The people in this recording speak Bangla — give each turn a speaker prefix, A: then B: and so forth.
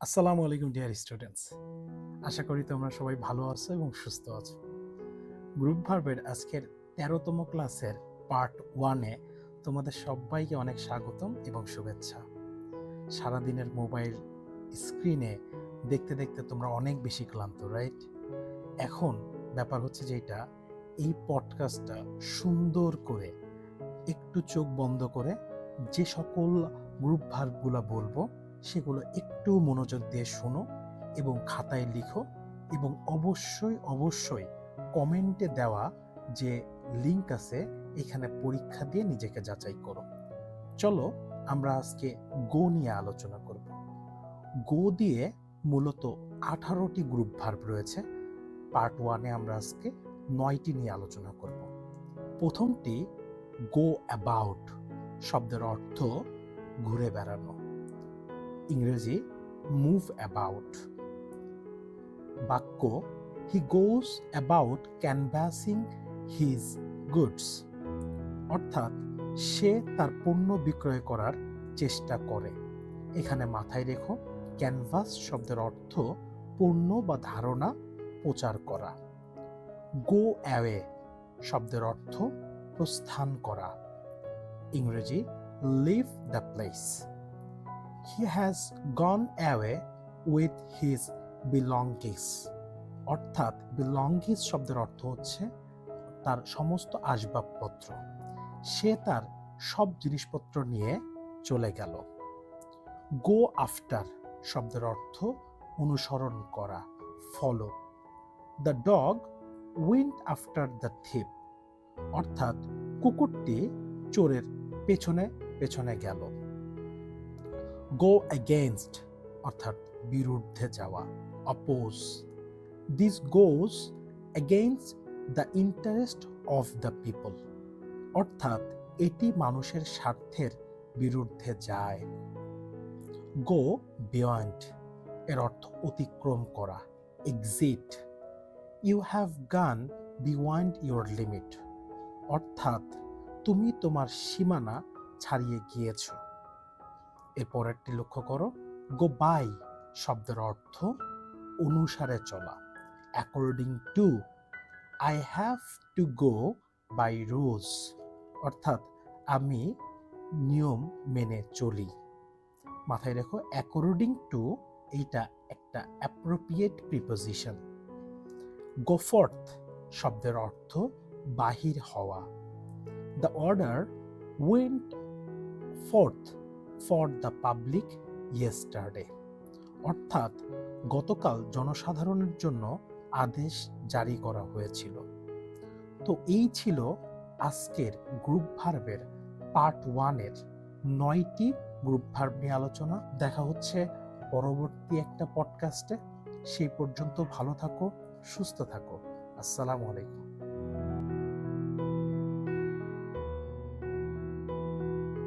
A: আসসালামু আলাইকুম ডিয়ার স্টুডেন্টস আশা করি তোমরা সবাই ভালো আছো এবং সুস্থ আছো। গ্রুপ ভার্বের আজকের তেরোতম ক্লাসের পার্ট ওয়ানে তোমাদের সবাইকে অনেক স্বাগতম এবং শুভেচ্ছা। সারাদিনের মোবাইল স্ক্রিনে দেখতে দেখতে তোমরা অনেক বেশি ক্লান্ত রাইট এখন ব্যাপার হচ্ছে যেটা এই পডকাস্টটা সুন্দর করে একটু চোখ বন্ধ করে যে সকল গ্রুপ ভার্বগুলো বলব সেগুলো একটু মনোযোগ দিয়ে শোনো এবং খাতায় লিখো এবং অবশ্যই অবশ্যই কমেন্টে দেওয়া যে লিংক আছে, এখানে পরীক্ষা দিয়ে নিজেকে যাচাই করো। চলো আমরা আজকে গো নিয়ে আলোচনা করব। গো দিয়ে মূলত আঠারোটি গ্রুপ ভার্ব রয়েছে। পার্ট ওয়ানে আমরা আজকে নয়টি নিয়ে আলোচনা করব। প্রথমটি গো অ্যাবাউট শব্দের অর্থ ঘুরে বেড়ানো। ইংরেজি মুভ অ্যাবাউট। বাক্য he goes about canvassing his goods অর্থাৎ, সে তার পণ্য বিক্রয় করার চেষ্টা করে। এখানে মাথায় রেখো ক্যানভাস শব্দের অর্থ পণ্য বা ধারণা প্রচার করা। গো অ্যাওয়ে শব্দের অর্থ প্রস্থান করা। ইংরেজি leave the place he has gone away with his belongings অর্থাৎ বিলঙ্গিংস শব্দের অর্থ হচ্ছে তার সমস্ত আসবাবপত্র। সে তার সব জিনিসপত্র নিয়ে চলে গেল। গো আফটার শব্দের অর্থ অনুসরণ করা follow the dog went after the thief অর্থাৎ কুকুরটি চোরের পেছনে পেছনে গেল। গো অ্যাগেনস্ট অর্থাৎ বিরুদ্ধে যাওয়া oppose this goes against the interest of the people অর্থাৎ এটি মানুষের স্বার্থের বিরুদ্ধে যায়। গো বিয়ন্ড এর অর্থ অতিক্রম করা এক্সিট ইউ হ্যাভ গান বিওয়ান্ড ইউর লিমিট অর্থাৎ তুমি তোমার সীমানা ছাড়িয়ে গিয়েছো। এর পরেরটি লক্ষ্য করো। গো বাই শব্দের অর্থ অনুসারে চলা। According to I have to go by rules অর্থাৎ, আমি নিয়ম মেনে চলি। মাথায় রেখো অ্যাকর্ডিং টু এইটা একটা অ্যাপ্রোপ্রিয়েট প্রিপোজিশন গো ফর্থ শব্দের অর্থ বাহির হওয়া। The order went forth for the public yesterday. অর্থাৎ গতকাল জনসাধারণের জন্য আদেশ জারি করা হয়েছিল। তো এই ছিল আজকের গ্রুপ ভার্বের পার্ট ওয়ানের নয়টি গ্রুপ ভার্ব নিয়ে আলোচনা। দেখা হচ্ছে পরবর্তী একটা পডকাস্টে সেই পর্যন্ত ভালো থাকো, সুস্থ থাকো। আসসালামু আলাইকুম।